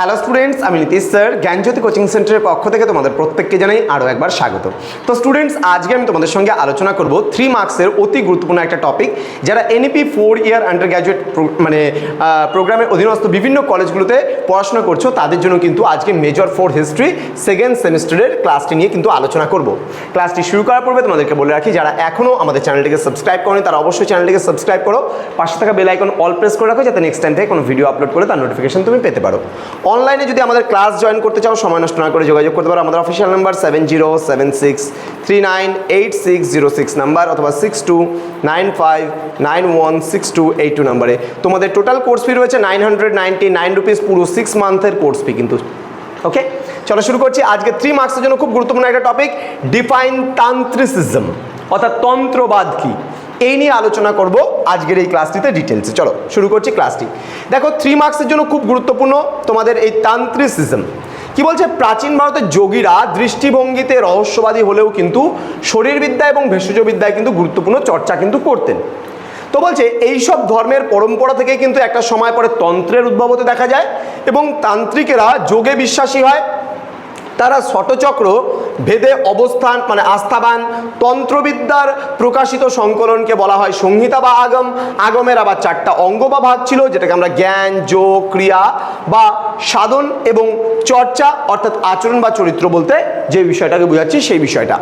Hello students আমি Nitish sir জ্ঞানজ্যোতি coaching সেন্টারের পক্ষ থেকে তোমাদের প্রত্যেককে জানাই আরও একবার স্বাগত। তো স্টুডেন্টস আজকে আমি তোমাদের সঙ্গে আলোচনা করব থ্রি মার্কসের অতি গুরুত্বপূর্ণ একটা টপিক যারা NEP four year undergraduate মানে প্রোগ্রামের অধীনস্থ বিভিন্ন কলেজগুলোতে পড়াশোনা করছ, তাদের জন্য কিন্তু আজকে মেজর ফোর হিস্ট্রি সেকেন্ড সেমিস্টারের ক্লাসটি নিয়ে কিন্তু আলোচনা করব। ক্লাসটি শুরু করার পূর্বে তোমাদেরকে বলে রাখি, যারা এখনও আমাদের চ্যানেলটিকে সাবস্ক্রাইব করেনি, তারা অবশ্যই চ্যানেলটিকে সাবস্ক্রাইব করো। পাশে থাকা বেল আইকন অল প্রেস করে রাখো, যাতে নেক্সট টাইম থেকে কোনো ভিডিও আপলোড করে তার নোটিফিকেশন তুমি পেতে পারো। অনলাইনে যদি আমাদের ক্লাস জয়েন করতে চাও, সময় নষ্ট না করে যোগাযোগ করতে পারো। আমাদের official number seven zero seven six three nine eight six zero six number অথবা six two nine five nine one six two eight two নাম্বারে তোমাদের টোটাল কোর্স ফি রয়েছে nine hundred ninety nine rupees পুরো six মান্থের course fee কিন্তু। Okay চলো শুরু করছি। আজকে থ্রি মার্কসের জন্য খুব গুরুত্বপূর্ণ একটা টপিক ডিফাইন তান্ত্রিসিজম অর্থাৎ তন্ত্রবাদ কি? এই নিয়ে আলোচনা করব আজকের এই ক্লাসটিতে ডিটেলসে চলো, শুরু করছি ক্লাসটি। দেখো থ্রি মার্কসের জন্য খুব গুরুত্বপূর্ণ তোমাদের এই তান্ত্রিসিজম। কি বলছে? প্রাচীন ভারতের যোগীরা দৃষ্টিভঙ্গিতে রহস্যবাদী হলেও কিন্তু শরীরবিদ্যা এবং ভেষজ বিদ্যায় কিন্তু গুরুত্বপূর্ণ চর্চা কিন্তু করতেন। তো বলছে, এইসব ধর্মের পরম্পরা থেকে কিন্তু একটা সময় পরে তন্ত্রের উদ্ভব হতে দেখা যায় এবং তান্ত্রিকেরা যোগে বিশ্বাসী হয়। তারা শটচক্র ভেদে অবস্থান মানে আস্থাবান তন্ত্রবিদ্যার প্রকাশিত সংকলনকে বলা হয় সংহিতা বা আগম। আগমের আবার চারটা অঙ্গ বা ভাগ ছিল, যেটাকে আমরা জ্ঞান, যোগ, ক্রিয়া বা সাধন এবং চর্চা, অর্থাৎ আচরণ বা চরিত্র বলতে যে বিষয়টাকে বোঝাচ্ছি সেই বিষয়টা।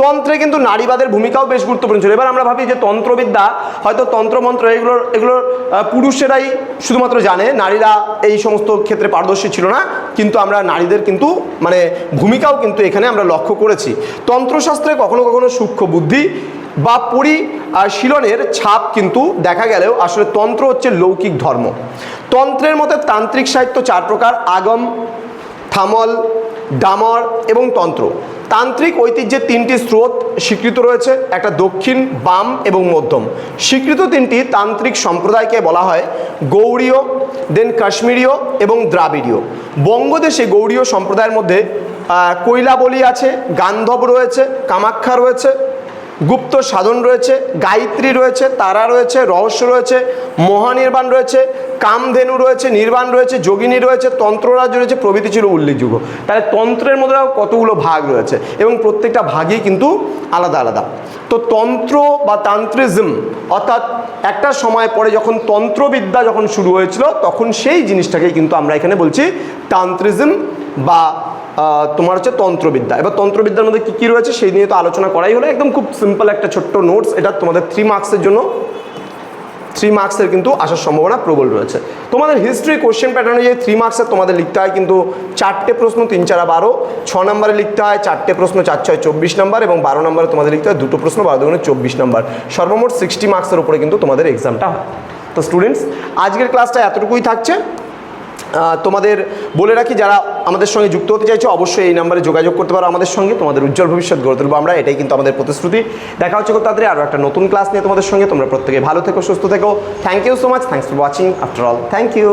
তন্ত্রে কিন্তু নারীবাদের ভূমিকাও বেশ গুরুত্বপূর্ণ ছিল। এবার আমরা ভাবি যে তন্ত্রবিদ্যা হয়তো তন্ত্রমন্ত্র এগুলোর এগুলোর পুরুষেরাই শুধুমাত্র জানে, নারীরা এই সমস্ত ক্ষেত্রে পারদর্শী ছিল না, কিন্তু আমরা নারীদের কিন্তু মানে ভূমিকাও কিন্তু এখানে আমরা লক্ষ্য করেছি। তন্ত্রশাস্ত্রে কখনো কখনো সূক্ষ্ম বুদ্ধি বা পরিশীলনের ছাপ কিন্তু দেখা গেলেও আসলে তন্ত্র হচ্ছে লৌকিক ধর্ম। তন্ত্রের মতে তান্ত্রিক সাহিত্য চার প্রকার, আগম, থামল ডামর এবং তন্ত্র। তান্ত্রিক ঐতিহ্যের তিনটি স্রোত স্বীকৃত রয়েছে, একটা দক্ষিণ, বাম এবং মধ্যম। স্বীকৃত তিনটি তান্ত্রিক সম্প্রদায়কে বলা হয় গৌড়ীয় দেন কাশ্মীরীয় এবং দ্রাবিড়ীয়। বঙ্গদেশে গৌড়ীয় সম্প্রদায়ের মধ্যে কৈলাবলি আছে, গান্ধব রয়েছে, কামাখ্যা রয়েছে গুপ্ত সাধন রয়েছে, গায়ত্রী রয়েছে, তারা রয়েছে, রহস্য রয়েছে, মহানির্বাণ রয়েছে, কামধেনু রয়েছে, নির্বাণ রয়েছে, যোগিনী রয়েছে, তন্ত্ররাজ রয়েছে, প্রভৃতি ছিল উল্লেখযোগ্য। তাহলে তন্ত্রের মধ্যে কতগুলো ভাগ রয়েছে এবং প্রত্যেকটা ভাগই কিন্তু আলাদা আলাদা। তো তন্ত্র বা তান্ত্রিজম অর্থাৎ একটা সময় পরে যখন তন্ত্রবিদ্যা যখন শুরু হয়েছিল, তখন সেই জিনিসটাকে কিন্তু আমরা এখানে বলছি তান্ত্রিজম বা তোমার হচ্ছে তন্ত্রবিদ্যা। এবার তন্ত্রবিদ্যার মধ্যে কী কী রয়েছে সেই নিয়ে তো আলোচনা করাই হলো। একদম খুব সিম্পল একটা ছোট্ট নোটস এটা তোমাদের থ্রি মার্কসের জন্য। থ্রি মার্কসের কিন্তু আসার সম্ভাবনা প্রবল রয়েছে। তোমাদের হিস্ট্রি কোশ্চেন প্যাটার্ন অনুযায়ী থ্রি মার্কসের তোমাদের লিখতে হয় কিন্তু চারটে প্রশ্ন, তিন, চারা বারো। ছ নম্বরে লিখতে হয় চারটে প্রশ্ন, চার, ছয়, চব্বিশ নম্বর এবং বারো নম্বরে তোমাদের লিখতে হয় দুটো প্রশ্ন, বারো দুগুণে চব্বিশ নম্বর। সর্বমোট সিক্সটি মার্কসের উপরে কিন্তু তোমাদের এক্সামটা হয়। তো স্টুডেন্টস আজকের ক্লাসটা এতটুকুই থাকছে। তোমাদের বলে রাখি, যারা আমাদের সঙ্গে যুক্ত হতে চাইছো, অবশ্যই এই নাম্বারে যোগাযোগ করতে পারো আমাদের সঙ্গে, তোমাদের উজ্জ্বল ভবিষ্যৎ গড়ে তুলবো আমরা, এটাই কিন্তু আমাদের প্রতিশ্রুতি। দেখা হচ্ছে খুব তাড়াতাড়ি আরও একটা নতুন ক্লাস নিয়ে তোমাদের সঙ্গে, তোমরা প্রত্যেকে ভালো থেকো, সুস্থ থেকো। Thank you so much thanks for watching after all thank you